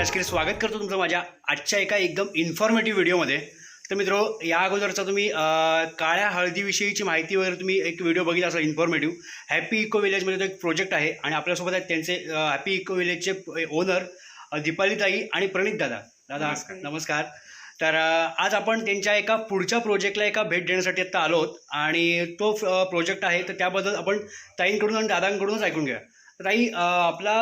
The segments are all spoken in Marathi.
राजकीर स्वागत करतो तुमचं माझ्या आजच्या एका एकदम इन्फॉर्मेटिव्ह व्हिडिओमध्ये तर मित्र या अगोदरचा तुम्ही काळ्या हळदीविषयीची माहिती वगैरे तुम्ही एक व्हिडिओ बघितला असाल इन्फॉर्मेटिव्ह हॅपी इको विलेजमध्ये तो एक प्रोजेक्ट आहे आणि आपल्यासोबत आहेत त्यांचे हॅपी इको विलेजचे ओनर दीपालीताई आणि प्रणित दादा. दादा नमस्कार. तर आज आपण त्यांच्या एका पुढच्या प्रोजेक्टला एका भेट देण्यासाठी आता आलो आहोत आणि तो प्रोजेक्ट आहे तर त्याबद्दल आपण ताईंकडून आणि दादांकडूनच ऐकून घ्या तर ताई अं, आपला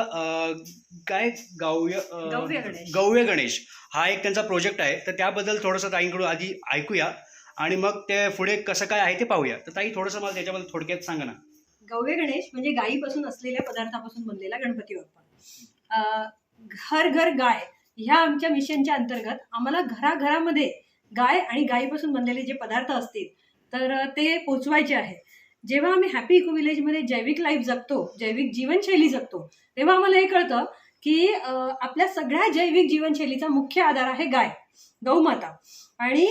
काय? गाव्य गव्य गणेश. गव्य गणेश. हा एक त्यांचा प्रोजेक्ट आहे. तर त्याबद्दल थोडंसं ताईंकडून आधी ऐकूया. आणि मग ते पुढे कसं काय आहे ते पाहूया. तर ताई थोडंसं मला त्याच्याबद्दल थोडक्यात सांगा ना. गव्य गणेश म्हणजे गायीपासून असलेल्या पदार्थापासून बनलेला गणपती बाप्पा. अं, घर घर गाय ह्या आमच्या मिशनच्या अंतर्गत आम्हाला घराघरामध्ये गाय आणि गायीपासून बनलेले जे पदार्थ असतील तर ते पोचवायचे आहे जेव्हा आम्ही हॅपी इको विलेजमध्ये जैविक लाईफ जगतो जैविक जीवनशैली जगतो तेव्हा आम्हाला हे कळतं की आपल्या सगळ्या जैविक जीवनशैलीचा मुख्य आधार आहे गाय गौमाता. आणि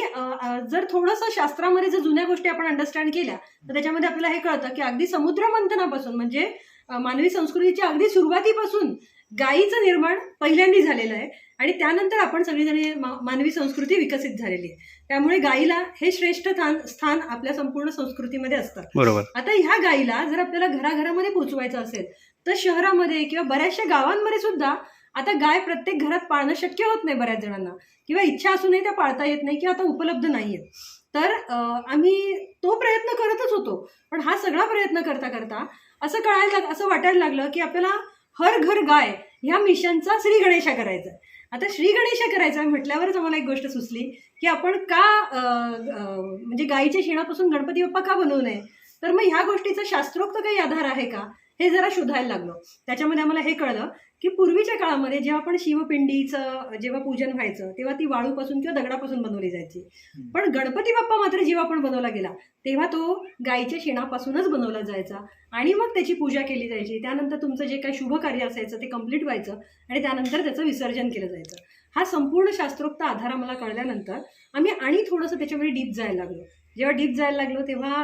जर थोडंसं शास्त्रामध्ये जर जुन्या गोष्टी आपण अंडरस्टँड केल्या तर त्याच्यामध्ये आपल्याला हे कळतं की अगदी समुद्र मंथनापासून म्हणजे मानवी संस्कृतीच्या अगदी सुरुवातीपासून गायीचं निर्माण पहिल्यांदा झालेलं आहे. आणि त्यानंतर आपण सगळीजणी मानवी संस्कृती विकसित झालेली आहे. त्यामुळे गायीला हे श्रेष्ठ स्थान स्थान आपल्या संपूर्ण संस्कृतीमध्ये असतं. बरोबर. आता ह्या गायीला जर आपल्याला घराघरामध्ये पोहोचवायचं असेल तर शहरामध्ये किंवा बऱ्याचशा गावांमध्ये सुद्धा आता गाय प्रत्येक घरात पाळणं शक्य होत नाही बऱ्याच जणांना. किंवा इच्छा असूनही त्या पाळता येत नाही किंवा आता उपलब्ध नाहीयेत तर आम्ही तो प्रयत्न करतच होतो. पण हा सगळा प्रयत्न करता करता असं कळायला असं वाटायला लागलं की आपल्याला हर घर गाय ह्या मिशनचा श्री गणेशा करायचा आहे. आता श्री गणेश करायचा आहे म्हटल्यावरच आम्हाला एक गोष्ट सुचली की आपण का म्हणजे गायीच्या शेणापासून गणपती बाप्पा का बनवू नये? तर मग ह्या गोष्टीचा शास्त्रोक्त काही आधार आहे का? हे जरा शोधायला लागलो. त्याच्यामध्ये आम्हाला हे कळलं की पूर्वीच्या काळामध्ये जेव्हा आपण शिवपिंडीचं जेव्हा पूजन व्हायचं तेव्हा ती वाळूपासून किंवा दगडापासून बनवली जायची. पण गणपती बाप्पा मात्र जेव्हा आपण बनवला गेला तेव्हा तो गायीच्या शेणापासूनच बनवला जायचा. आणि मग त्याची पूजा केली जायची. त्यानंतर तुमचं जे काही शुभ कार्य असायचं ते कंप्लीट व्हायचं आणि त्यानंतर त्याचं विसर्जन केलं जायचं. हा संपूर्ण शास्त्रोक्त आधार आम्हाला कळल्यानंतर आम्ही आणि थोडंसं त्याच्यामध्ये डीप जायला लागलो. जेव्हा डीप जायला लागलो तेव्हा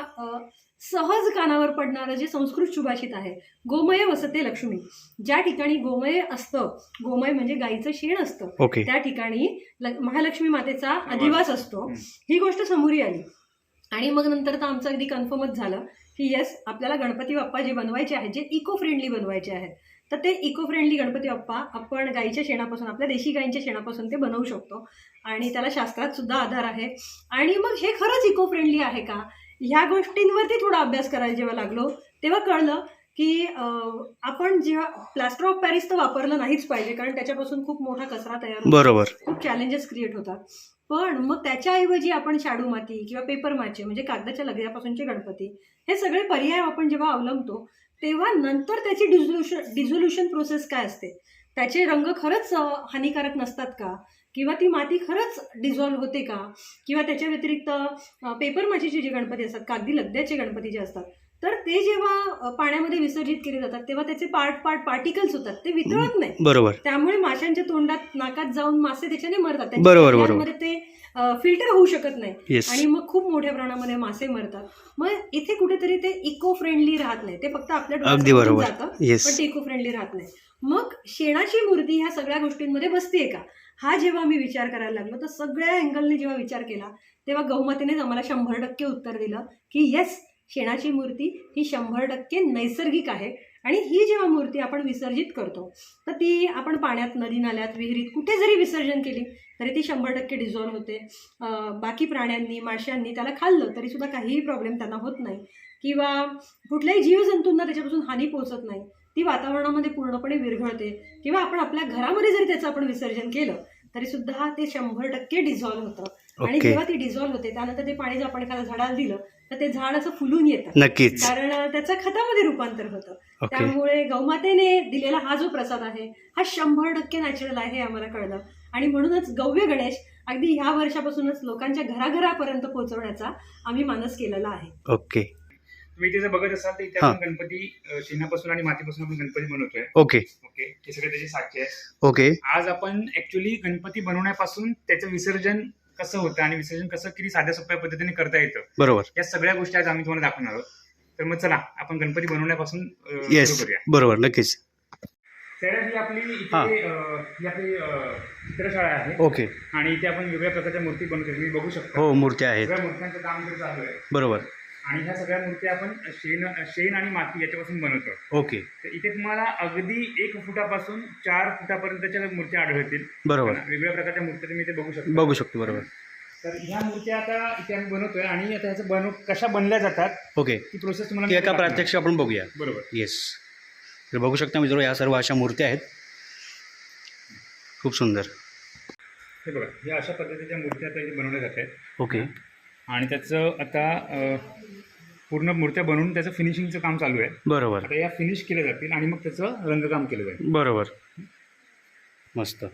सहज कानावर पडणारं जे संस्कृत सुभाषित आहे गोमय वसते लक्ष्मी. ज्या ठिकाणी गोमय असतं गोमय म्हणजे गाईचं शेण असतं ओके. त्या ठिकाणी महालक्ष्मी मातेचा अधिवास असतो. ही गोष्ट समोरी आली. आणि मग नंतर तर आमचं अगदी कन्फर्मच झालं की येस आपल्याला गणपती बाप्पा जे बनवायचे आहेत जे इको फ्रेंडली बनवायचे आहेत तर ते इको फ्रेंडली गणपती बाप्पा आपण गाईच्या शेणापासून आपल्या देशी गाईंच्या शेणापासून ते बनवू शकतो. आणि त्याला शास्त्रात सुद्धा आधार आहे. आणि मग हे खरंच इको फ्रेंडली आहे का? ह्या गोष्टींवरती थोडा अभ्यास करायला जेव्हा लागलो तेव्हा कळलं की आपण जेव्हा प्लास्टर ऑफ पॅरिस तर वापरलं नाहीच पाहिजे कारण त्याच्यापासून खूप मोठा कचरा तयार होतो. बरोबर. खूप चॅलेंजेस क्रिएट होतात. पण मग त्याच्याऐवजी आपण शाडू माती किंवा पेपर माती म्हणजे कागदाच्या लगद्यापासूनचे गणपती हे सगळे पर्याय आपण जेव्हा अवलंबतो तेव्हा नंतर त्याची डिझोल्युशन डिझोल्युशन प्रोसेस काय असते? त्याचे रंग खरंच हानिकारक नसतात का? किंवा ती माती खरंच डिझॉल्व्ह होते का? किंवा त्याच्या व्यतिरिक्त पेपर मातीचे जे गणपती असतात कागदी लगद्याचे गणपती जे असतात तर ते जेव्हा पाण्यामध्ये विसर्जित केले जातात तेव्हा त्याचे पार्ट पार्ट पार्टिकल्स होतात ते वितळत नाही. बरोबर. त्यामुळे माशांच्या तोंडात नाकात जाऊन मासे त्याच्याने मरतात. बरोबर, ते फिल्टर होऊ शकत नाही. आणि मग खूप मोठ्या प्रमाणामध्ये मासे मरतात. मग इथे कुठेतरी ते इको फ्रेंडली राहत नाही. ते फक्त आपल्या अगदी डोळ्यासमोरून बरोबर. जातं पण ते इको फ्रेंडली राहत नाही. मग शेणाची मूर्ती ह्या सगळ्या गोष्टींमध्ये बसतेय का? हा जेव्हा मी विचार करायला लागलो तर सगळ्या अँगलने जेव्हा विचार केला तेव्हा गौमतीनेच आम्हाला शंभर टक्के उत्तर दिलं की येस शेणाची मूर्ती ही शंभर टक्के नैसर्गिक आहे. आणि ही जेव्हा मूर्ती आपण विसर्जित करतो तर ती आपण पाण्यात नदी नाल्यात विहिरीत कुठे जरी विसर्जन केली तरी ती शंभर टक्के डिझॉल्व होते. बाकी प्राण्यांनी माशांनी त्याला खाल्लं तरीसुद्धा काहीही प्रॉब्लेम त्यांना होत नाही. किंवा कुठल्याही जीवजंतूंना त्याच्यापासून हानी पोहोचत नाही. ती वातावरणामध्ये पूर्णपणे विरघळते. किंवा आपण आपल्या घरामध्ये जरी त्याचं आपण विसर्जन केलं तरी सुद्धा ते शंभर टक्के डिझॉल्व होतं. आणि जेव्हा ती डिझॉल्व होते त्यानंतर ते पाणी जर आपण एखाद्या झाडाला दिलं तर ते झाड असं फुलून येतं. नक्कीच. कारण त्याचं खतामध्ये रूपांतर होतं. त्यामुळे गौमातेने दिलेला हा जो प्रसाद आहे हा शंभर टक्के नॅचरल आहे आम्हाला कळलं. आणि म्हणूनच गव्य गणेश अगदी ह्या वर्षापासूनच लोकांच्या घराघरापर्यंत पोहोचवण्याचा आम्ही मानस केलेला आहे. ओके. तुम्ही इथे जर बघत असाल तर इथे हा. आपण गणपती अ, शेणापासून आणि मातीपासून आपण गणपती बनवतोय. ओके. ओके. हे सगळे त्याचे साक्षी आहे ओके. आज आपण ऍक्च्युली गणपती बनवण्यापासून त्याचं विसर्जन कसं होतं आणि विसर्जन कसं किती साध्या सोप्या पद्धतीने करता येतं बरोबर. या सगळ्या गोष्टी आज आम्ही तुम्हाला दाखवणार आहोत. तर मग चला आपण गणपती बनवण्यापासून अ, येस सुरू करूया. बरोबर नक्कीच. त्यासाठी आपण आपली हां. इथे अं, ही आपली अं, चित्रशाळा आहे. ओके. आणि इथे आपण वेगवेगळ्या प्रकारच्या मूर्ती बनवतो तुम्ही बघू शकता. हो मूर्त्या आहेत. सगळ्या मूर्त्यांचं काम इथे चालू आहे. बरोबर. आणि ह्या सगळ्या मूर्ती आपण शेण शेण आणि माती याच्यापासून बनवतो. ओके. तर इथे तुम्हाला अगदी एक फुटापासून चार फुटापर्यंतच्या मूर्त्या आढळतील. बरोबर. वेगवेगळ्या प्रकारच्या मूर्त्या तुम्ही इथे बघू शकता. बघू शकतो बरोबर. तर ह्या मूर्त्या आता इथे आम्ही बनवतोय आणि आता ह्याचं बनव कशा बनल्या जातात ओके. ती प्रोसेस तुम्हाला एका दाखवणार. प्रात्यक्षिक आपण बघूया. बरोबर. येस तर बघू शकता मित्र या सर्व अशा मूर्त्या आहेत. खूप सुंदर. हे बघा या अशा पद्धतीच्या मूर्त्या आता इथे बनवल्या जात आहेत. ओके. आणि त्याचं आता पूर्ण मूर्त्या बनवून त्याचं फिनिशिंगचं काम चालू आहे. बरोबर. आता या फिनिश केल्या जातील आणि मग त्याचं रंगकाम केलं जाईल. बरोबर. मस्त.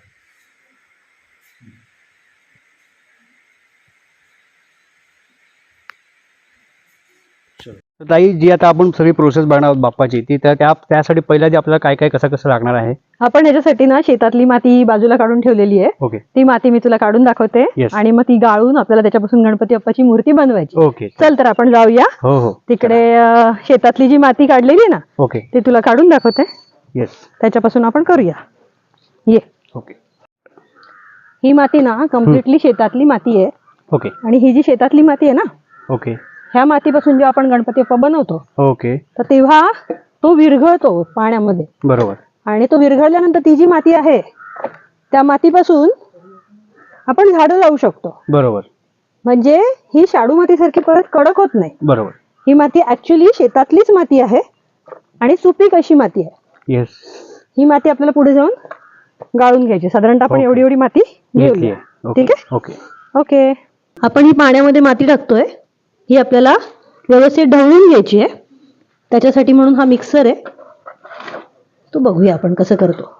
तर ताई जी आता आपण सगळी प्रोसेस बघणार आहोत बाप्पाची ती त्या त्या- त्यासाठी पहिल्या आधी आपल्याला काय काय कसं कसं लागणार आहे? आपण याच्यासाठी ना शेतातली माती बाजूला काढून ठेवलेली आहे. ओके ती माती मी तुला काढून दाखवते. Yes. आणि मग ती गाळून आपल्याला त्याच्यापासून गणपती बाप्पाची मूर्ती बनवायची. ओके चल तर आपण जाऊया. हो हो. तिकडे अं, शेतातली जी माती काढलेली आहे ना ओके ती तुला काढून दाखवते. येस त्याच्यापासून आपण करूया. ये. ओके ही माती ना कम्प्लिटली शेतातली माती आहे. ओके आणि ही जी शेतातली माती आहे ना ओके ह्या मातीपासून जेव्हा आपण गणपती बाप्पा बनवतो ओके. तर तेव्हा तो विरघळतो पाण्यामध्ये. बरोबर. आणि तो विरघळल्यानंतर ती जी माती आहे त्या मातीपासून आपण झाडं लावू शकतो. बरोबर. म्हणजे ही शाडू मातीसारखी परत कडक होत नाही. बरोबर. ही माती ऍक्च्युली शेतातलीच माती आहे आणि सुपीक अशी माती आहे. येस ही माती आपल्याला पुढे जाऊन गाळून घ्यायची. साधारणतः आपण Okay. एवढी एवढी माती घेऊया आहे. ओके ठीक आहे? ओके ओके आपण ही पाण्यामध्ये माती टाकतोय. ही आपल्याला व्यवस्थित ढवळून घ्यायची आहे. त्याच्यासाठी म्हणून हा मिक्सर आहे. तो बघूया आपण कसं करतो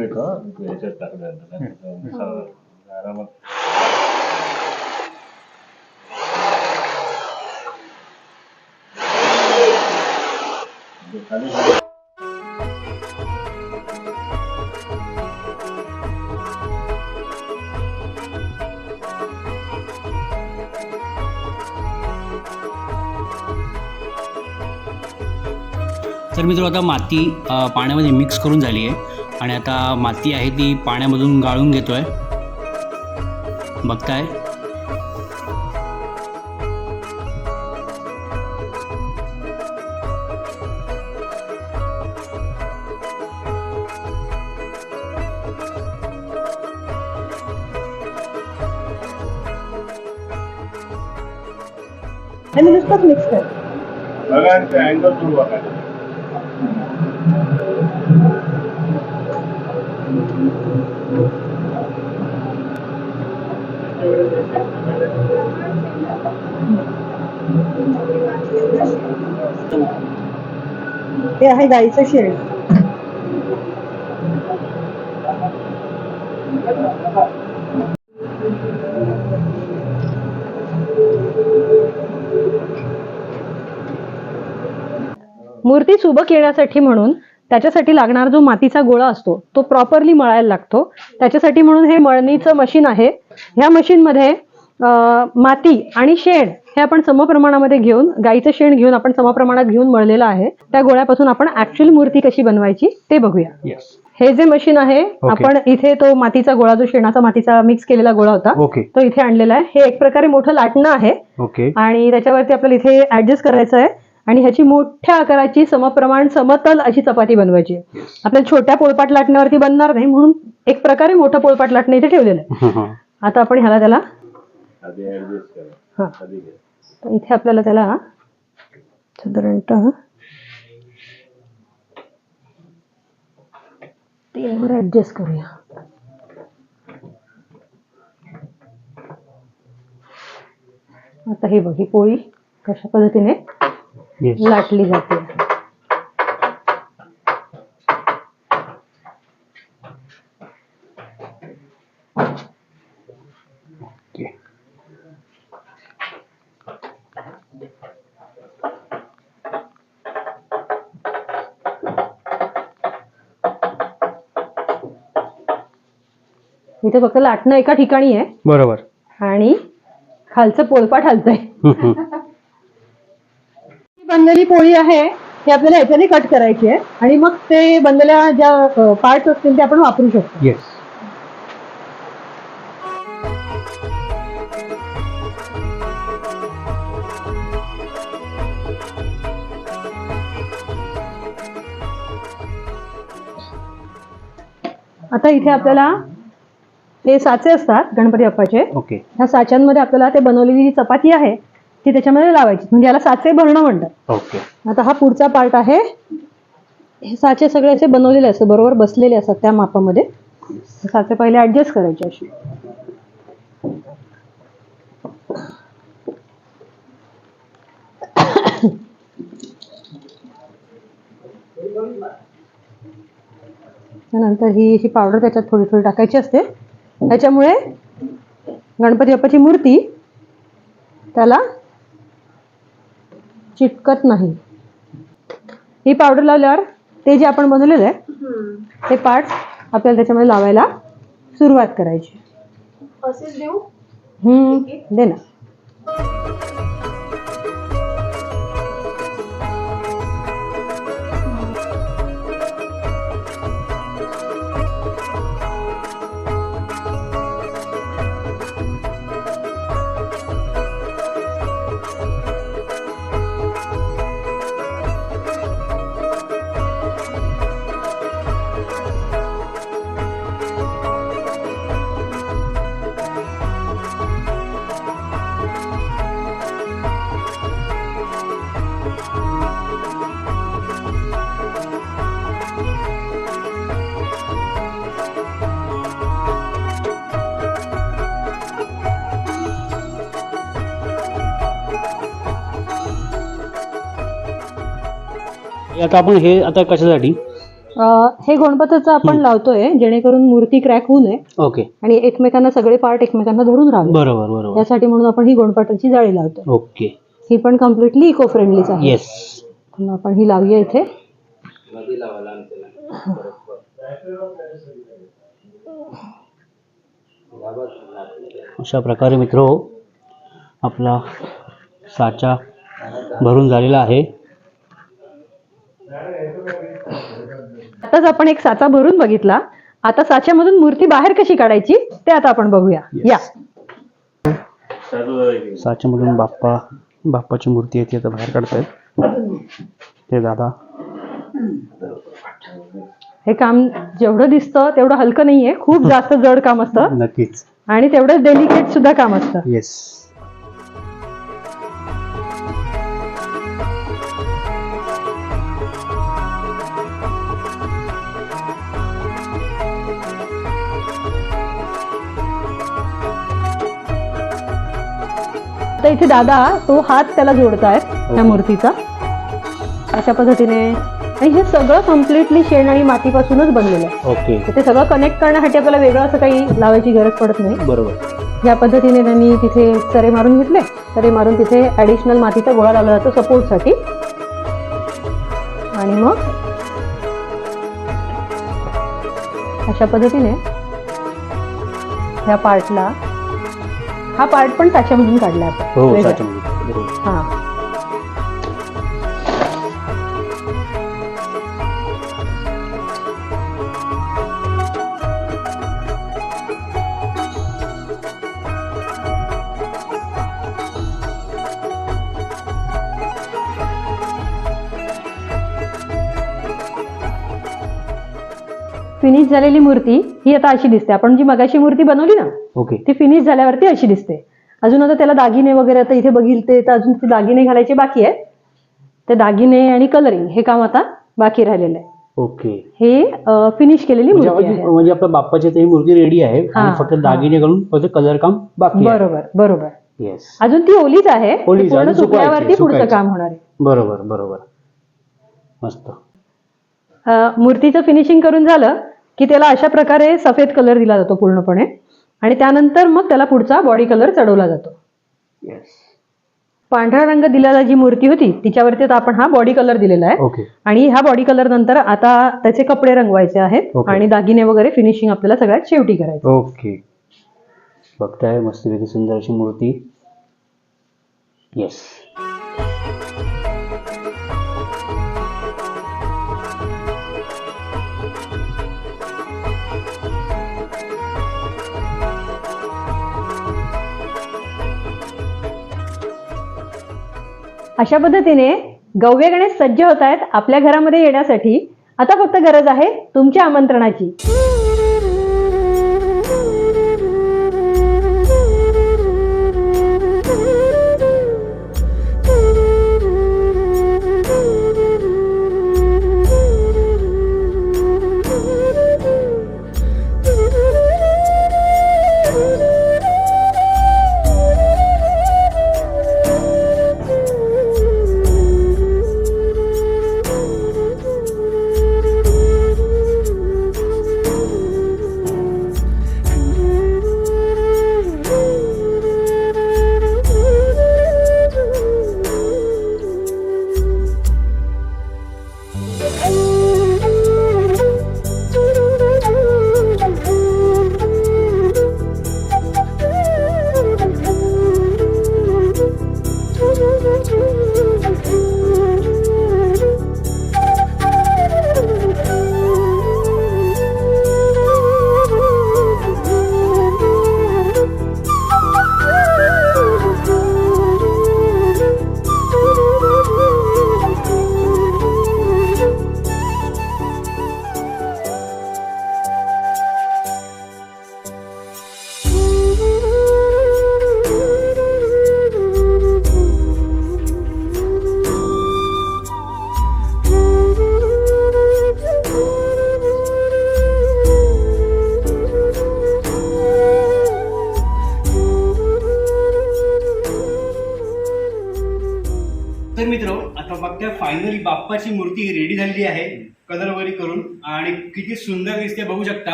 येतो हा, याच्यात टाकल्यानंतर आरामात खाली तर मित्र आता माती पाण्यामध्ये मिक्स करून झाली आहे. आणि आता माती आहे ती पाण्यामधून गाळून घेतोय. बघताय. नुसतंच मिक्स कर ते हे आहे गाईचं शेण. मूर्ती सुबक येण्यासाठी म्हणून त्याच्यासाठी लागणारा जो मातीचा गोळा असतो तो प्रॉपरली मळायला लागतो. त्याच्यासाठी म्हणून हे मळणीचं मशीन आहे. ह्या मशीनमध्ये माती आणि शेण हे आपण समप्रमाणामध्ये घेऊन गाईचं शेण घेऊन आपण समप्रमाणात घेऊन मळलेलं आहे. त्या गोळ्यापासून आपण ऍक्च्युअल मूर्ती कशी बनवायची ते बघूया. हे जे मशीन आहे आपण इथे तो मातीचा गोळा जो शेणाचा मातीचा मिक्स केलेला गोळा होता तो इथे आणलेला आहे. हे एक प्रकारे मोठं लाटणं आहे. ओके आणि त्याच्यावरती आपल्याला इथे ऍडजस्ट करायचं आहे. आणि ह्याची मोठ्या आकाराची समप्रमाण समतल अशी चपाती बनवायची. आहे आपल्याला छोट्या पोळपाट लाटण्यावरती बनणार नाही म्हणून एक प्रकारे मोठं पोळपाट लाटणं इथे ठेवलेलं आहे. हां आता आपण ह्याला त्याला आधी ऍडजस्ट करा. हा. इथे आपल्याला त्याला साधारणतः तीनवर ऍडजस्ट करूया. आता हे बघ ही पोळी कशा पद्धतीने लाटली जाते. इथे फक्त लाटणं एका ठिकाणी आहे. बरोबर. आणि खालचं पोलपाट हलतंय. ही बनलेली पोळी आहे ती आपल्याला ह्याच्याने कट करायची आहे. आणि मग ते बनलेल्या ज्या पार्ट्स असतील ते आपण वापरू शकतो. येस आता इथे आपल्याला ते साचे असतात गणपती बाप्पाचे. ओके ह्या साच्यांमध्ये आपल्याला ते बनवलेली जी चपाती आहे. ती त्याच्यामध्ये लावायची. म्हणजे याला साचे भरणं म्हणतात. ओके. आता हा पुढचा पार्ट आहे. हे साचे सगळे असे बनवलेले असतात बरोबर बसलेले असतात त्या मापामध्ये. साचे पहिले ऍडजस्ट करायचे असे. त्यानंतर ही ही पावडर त्याच्यात थोडी थोडी टाकायची असते. त्याच्यामुळे गणपती बाप्पाची मूर्ती त्याला चिटकत नाही. ही पावडर लावल्यावर ते जे आपण बनवलेलं आहे ते पार्ट आपल्याला त्याच्यामध्ये लावायला सुरुवात करायची. असेच देऊ? हम्म, दे ना. आता आपण हे आता कशासाठी? अं, हे गणपतीचं आपण लावतोय जेणेकरून मूर्ती क्रॅक होऊ नये ओके. आणि एकमेकांना सगळे पार्ट एकमेकांना धरून राहावे. बरोबर बरोबर. यासाठी म्हणून आपण ही गोंडपाटाची जाळी लावतोय. ओके. ही पण कम्प्लिटली इको फ्रेंडलीच आहे येस आपण ही लावूया इथे. अशा प्रकारे मित्र आपला साचा भरून झालेला आहे. आताच आपण एक साचा भरून बघितला. आता साच्यामधून मूर्ती बाहेर कशी काढायची ते आता आपण बघूया. या. साच्यामधून बाप्पा बाप्पाची मूर्ती आहे ती आता बाहेर काढतायत. ते दादा. हे काम जेवढं दिसतं तेवढं हलकं नाहीये. खूप जास्त जड काम असतं. नक्कीच. आणि तेवढंच डेलिकेट सुद्धा काम असतं. येस आता इथे दादा तो हात त्याला जोडतायत त्या मूर्तीचा. अशा पद्धतीने. आणि हे सगळं कम्प्लिटली शेण आणि मातीपासूनच बनलेलं आहे. ओके. तर ते सगळं कनेक्ट करण्यासाठी आपल्याला वेगळं असं काही लावायची गरज पडत नाही. बरोबर. या पद्धतीने त्यांनी तिथे चरे मारून घेतले चरे मारून तिथे ऍडिशनल मातीचा गोळा लावला जातो सपोर्टसाठी आणि मग अशा पद्धतीने ह्या पार्टला हा पार्ट पण साच्यामधून काढला आपण. हो वेगळा. साच्यामध्ये बरोबर. हा. फिनिश झालेली मूर्ती ही आता अशी दिसते. आपण जी मगाशी मूर्ती बनवली ना ओके. ती फिनिश झाल्यावरती अशी दिसते. अजून आता त्याला दागिने वगैरे आता इथे बघितले तर अजून ते दागिने घालायचे बाकी आहेत. ते दागिने आणि कलरिंग हे काम आता बाकी राहिलेलं आहे. ओके. हे फिनिश केलेली म्हणजे मूर्ती आपण- आहे. म्हणजे आपल्या बाप्पाची ते मूर्ती रेडी आहे हा, फक्त हा. दागिने घालून फक्त कलर काम बाकी आहे. बरोबर बरोबर. येस अजून ती ओलीच आहे. ती ओलीच आहे, पूर्ण अजून सुकवायची, सुकल्यावरती पुढचं. काम होणार आहे. बरोबर बरोबर. मस्त. अं, मूर्तीचं फिनिशिंग करून झालं. की त्याला अशा प्रकारे सफेद कलर दिला जातो पूर्णपणे. आणि त्यानंतर मग त्याला पुढचा बॉडी कलर चढवला जातो. येस पांढरा रंग दिलेला जी मूर्ती होती तिच्यावरती आता आपण हा बॉडी कलर दिलेला आहे. आणि ह्या बॉडी कलर नंतर आता त्याचे कपडे रंगवायचे आहेत Okay. आणि दागिने वगैरे फिनिशिंग आपल्याला सगळ्यात शेवटी करायचं ओके बघताय मस्तपैकी सुंदर अशी मूर्ती. येस अशा पद्धतीने गव्य गणेश सज्ज होत आहेत आपल्या घरामध्ये येण्यासाठी. आता फक्त गरज आहे तुमच्या आमंत्रणाची.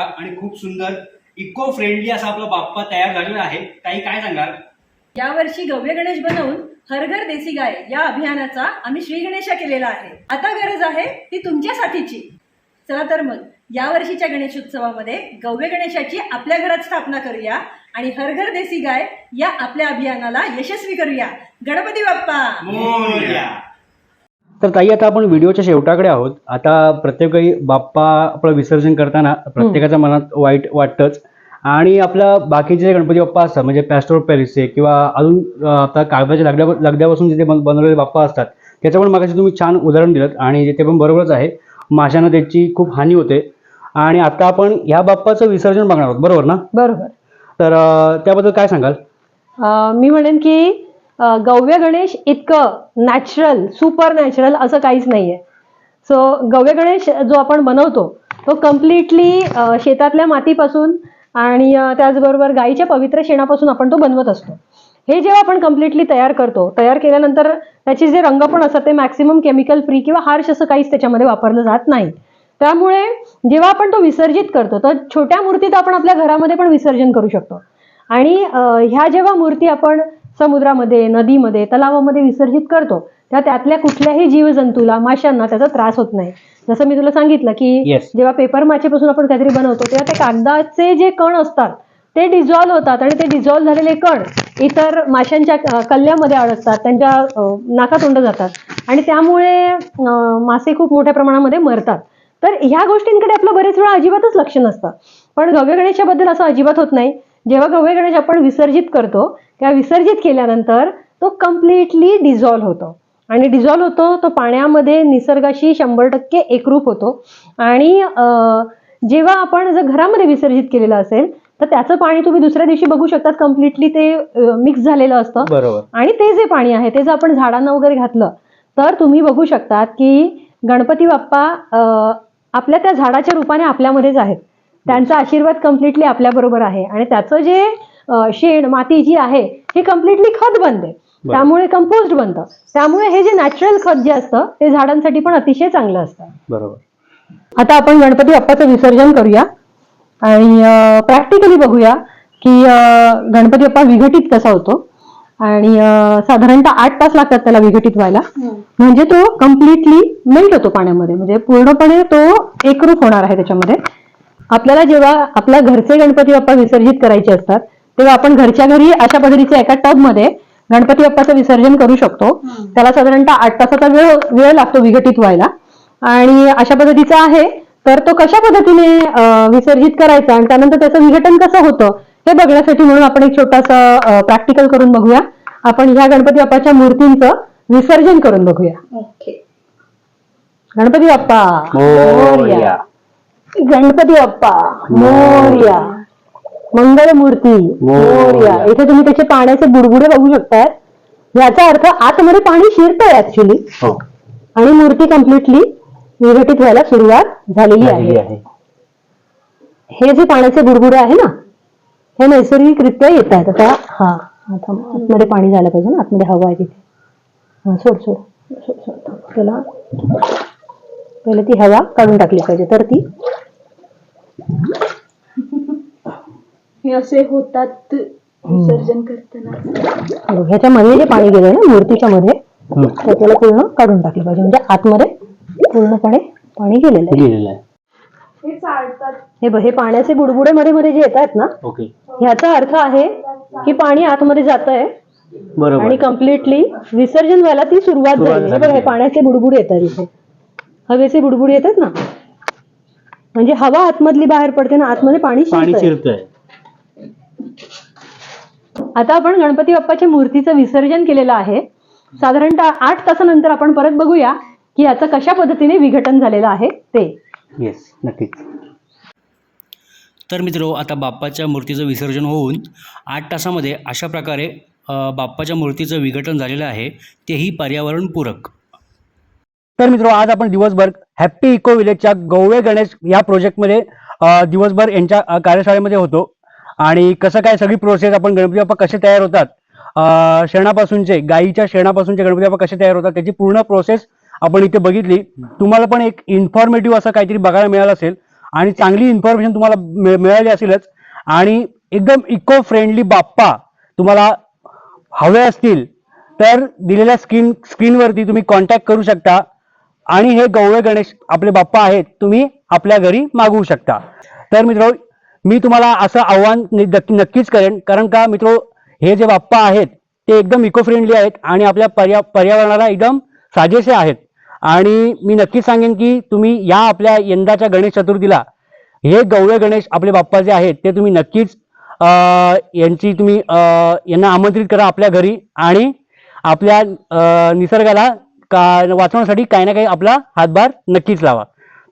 शकता आणि खूप सुंदर इको फ्रेंडली असा आपला बाप्पा तयार झालेला आहे. ताई काय सांगाल? यावर्षी गव्य गणेश बनवून हर घर देसी गाय या अभियानाचा आम्ही श्री गणेशा केलेला आहे. आता गरज आहे ती तुमच्या साथीची. चला तर मग या वर्षीच्या गणेशोत्सवामध्ये गव्य गणेशाची आपल्या घरात स्थापना करूया आणि हर घर देसी गाय या आपल्या अभियानाला यशस्वी करूया. गणपती बाप्पा! मोरया. तर ताई आता आपण व्हिडिओच्या शेवटाकडे आहोत. आता प्रत्येक वेळी बाप्पा आपलं विसर्जन करताना प्रत्येकाच्या मनात वाईट वाटतंच. आणि आपल्या बाकीचे जे गणपती बाप्पा असतात म्हणजे पॅस्टोर पॅरिसचे किंवा अजून आता कागदाच्या लगद्या लगद्यापासून जिथे बन- बनवलेले बाप्पा असतात त्याचं पण मागाशी तुम्ही छान उदाहरण दिलं आणि ते पण बरोबरच आहे माशांना त्याची खूप हानी होते. आणि आता आपण ह्या बाप्पाचं विसर्जन बघणार आहोत. बरोबर ना? बरोबर. तर त्याबद्दल काय सांगाल? मी म्हणेन की गव्य गणेश इतकं नॅचरल सुपर नॅचरल असं काहीच नाहीये. सो गव्य गणेश जो आपण बनवतो तो कम्प्लिटली शेतातल्या मातीपासून आणि त्याचबरोबर गाईच्या पवित्र शेणापासून आपण तो बनवत असतो. हे जेव्हा आपण कम्प्लिटली तयार करतो तयार केल्यानंतर त्याचे जे रंग पण असतात ते मॅक्सिमम केमिकल फ्री किंवा हार्श असं काहीच त्याच्यामध्ये वापरलं जात नाही. त्यामुळे जेव्हा आपण तो विसर्जित करतो तर छोट्या मूर्तीत आपण आपल्या घरामध्ये पण विसर्जन करू शकतो. आणि ह्या जेव्हा मूर्ती आपण समुद्रामध्ये नदीमध्ये तलावामध्ये विसर्जित करतो. तेव्हा त्यातल्या कुठल्याही जीवजंतूला माशांना त्याचा त्रास होत नाही. जसं मी तुला सांगितलं की Yes. जेव्हा पेपर माचेपासून आपण काहीतरी बनवतो तेव्हा ते कागदाचे जे कण असतात ते डिझॉल्व्ह होतात आणि ते डिझॉल्व्ह झालेले कण इतर माशांच्या कल्ल्यामध्ये अडकतात त्यांच्या नाकातोंड जातात. आणि त्यामुळे मासे खूप मोठ्या प्रमाणामध्ये मरतात. तर ह्या गोष्टींकडे आपलं बरेच वेळा अजिबातच लक्ष नसतं. पण गव्य गणेशाबद्दल असं अजिबात होत नाही. जेव्हा गव्य गणेश आपण विसर्जित करतो त्या विसर्जित केल्यानंतर तो कम्प्लिटली डिझॉल्व्ह होतो. आणि डिझॉल्व्ह होतो तो पाण्यामध्ये निसर्गाशी शंभर टक्के एकरूप होतो. आणि जेव्हा आपण जर घरामध्ये विसर्जित केलेलं असेल तर त्याचं पाणी तुम्ही दुसऱ्या दिवशी बघू शकतात कम्प्लिटली ते मिक्स झालेलं असतं. बरोबर. आणि ते जे पाणी आहे ते जर आपण झाडांना वगैरे घातलं तर तुम्ही बघू शकतात की गणपती बाप्पा आपल्या त्या झाडाच्या रूपाने आपल्यामध्येच आहेत. त्यांचा आशीर्वाद कम्प्लिटली आपल्याबरोबर आहे. आणि त्याचं जे शेण माती जी आहे हे कम्प्लिटली खत बनते. त्यामुळे कंपोस्ट बनतं. त्यामुळे हे जे नॅचरल खत जे असतं ते झाडांसाठी पण अतिशय चांगलं असतं. बरोबर. आता आपण गणपती बाप्पाचं विसर्जन करूया. आणि प्रॅक्टिकली बघूया की गणपती बाप्पा विघटित कसा होतो. आणि साधारणतः आठ तास लागतात त्याला विघटित व्हायला. म्हणजे तो कम्प्लिटली मेल्ट होतो पाण्यामध्ये. म्हणजे पूर्णपणे तो एकरूप होणार आहे त्याच्यामध्ये. आपल्याला जेव्हा आपल्या घरचे गणपती बाप्पा विसर्जित करायचे असतात तेव्हा आपण घरच्या घरी अशा पद्धतीच्या एका टबमध्ये गणपती बाप्पाचं विसर्जन करू शकतो. त्याला साधारणतः आठ तासाचा वेळ वेळ लागतो विघटित व्हायला. आणि अशा पद्धतीचा आहे. तर तो कशा पद्धतीने विसर्जित करायचा आणि त्यानंतर त्याचं विघटन कसं होतं हे बघण्यासाठी म्हणून आपण एक छोटासा प्रॅक्टिकल करून बघूया. आपण ह्या गणपती बाप्पाच्या मूर्तींचं विसर्जन करून बघूया. ओके. गणपती बाप्पा मोरया. गणपती बाप्पा मोर्या. मंगळ मूर्ती मोर्या. इथे तुम्ही त्याचे पाण्याचे बुडबुडे बघू शकताय. याचा अर्थ आतमध्ये पाणी शिरतंय ऍक्च्युली हो. आणि मूर्ती कम्प्लिटली विघटित व्हायला सुरुवात झालेली आहे. हे जे पाण्याचे बुडबुडे आहे ना हे नैसर्गिकरित्या येत आहेत. आता हा आता आतमध्ये पाणी झालं पाहिजे ना आतमध्ये हवा आहे तिथे. हा सोड सोड सोड सोड. त्याला पहिले ती हवा काढून टाकली पाहिजे. तर ती हे असे होतात विसर्जन करताना. ह्याच्यामध्ये जे पाणी गेलंय ना मूर्तीच्या मध्ये हम्म. ते आपल्याला पूर्ण काढून टाकलं पाहिजे. म्हणजे आतमध्ये पूर्णपणे पाणी गेलेलं आहे. हे चालतात. हे बघ, हे पाण्याचे बुडबुडे मध्ये मध्ये जे येत आहेत ना ओके. ह्याचा अर्थ आहे की पाणी आतमध्ये जात आहे बरोबर. आणि कम्प्लिटली विसर्जन व्हायला ती सुरुवात सुरुवात झाली हे बघ हे. पाण्याचे बुडबुड येतात इथे. हवेचे बुडबुड येतात ना? म्हणजे हवा आतमधली बाहेर पडते ना आतमध्ये पाणी पाणी शिरतंय. शिरतंय. आता आपण गणपती बाप्पाच्या मूर्तीचं विसर्जन केलेलं आहे. साधारणतः आठ तासानंतर आपण परत बघूया की याचं कशा पद्धतीने विघटन झालेलं आहे ते. येस नक्कीच. तर मित्रो आता बाप्पाच्या मूर्तीचं विसर्जन होऊन आठ तासामध्ये अशा प्रकारे बाप्पाच्या मूर्तीचं विघटन झालेलं आहे. तेही पर्यावरणपूरक. तर मित्र आज आपण दिवसभर हॅप्पी इको विलेजच्या गौवे गणेश या प्रोजेक्टमध्ये दिवसभर यांच्या कार्यशाळेमध्ये होतो. आणि कसं काय सगळी प्रोसेस आपण गणपती बाप्पा कसे तयार होतात? शेणापासूनचे गाईच्या शेणापासूनचे गणपती बाप्पा कसे तयार होतात त्याची पूर्ण प्रोसेस आपण इथे बघितली. तुम्हाला पण एक इन्फॉर्मेटिव्ह असं काहीतरी बघायला मिळालं असेल आणि चांगली इन्फॉर्मेशन तुम्हाला मिळाली असेलच. आणि एकदम इको फ्रेंडली बाप्पा तुम्हाला हवे असतील तर दिलेल्या स्क्रीन स्क्रीनवरती तुम्ही कॉन्टॅक्ट करू शकता. आणि हे गौवे गणेश आपले बाप्पा आहेत तुम्ही आपल्या घरी मागवू शकता. तर मित्र मी तुम्हाला असं आव्हान नि- नक्कीच करेन. कारण का मित्र हे जे बाप्पा आहेत ते एकदम इको फ्रेंडली आहेत आणि आपल्या पर्या पर्यावरणाला एकदम साजेसे आहेत. आणि मी नक्कीच सांगेन की तुम्ही या आपल्या यंदाच्या गणेश चतुर्थीला हे गौवे गणेश आपले बाप्पा जे आहेत ते तुम्ही नक्कीच यांची तुम्ही यांना आमंत्रित करा आपल्या घरी आणि आपल्या निसर्गाला का वाचवण्यासाठी काही ना काही आपला हातभार नक्कीच लावा.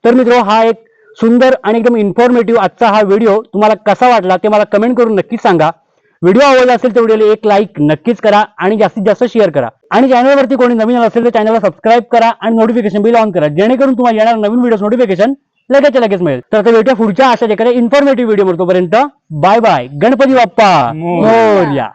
तर मित्र हा एक सुंदर आणि एकदम इन्फॉर्मेटिव्ह आजचा हा व्हिडिओ तुम्हाला कसा वाटला ते मला कमेंट करून नक्कीच सांगा. व्हिडिओ आवडला असेल तर व्हिडिओला एक लाईक नक्कीच करा आणि जास्तीत जास्त शेअर करा. आणि चॅनलवरती कोणी नवीन असेल तर चॅनलला सबस्क्राईब करा आणि नोटिफिकेशन बिल ऑन करा. जेणेकरून तुम्हाला येणार नवीन व्हिडिओ नोटिफिकेशन लगेच लगेच मिळेल. तर आता भेटूया पुढच्या अशाच एखाद्या इन्फॉर्मेटिव्ह व्हिडिओ तोपर्यंत. Bye bye Ganpati Bappa. Morya.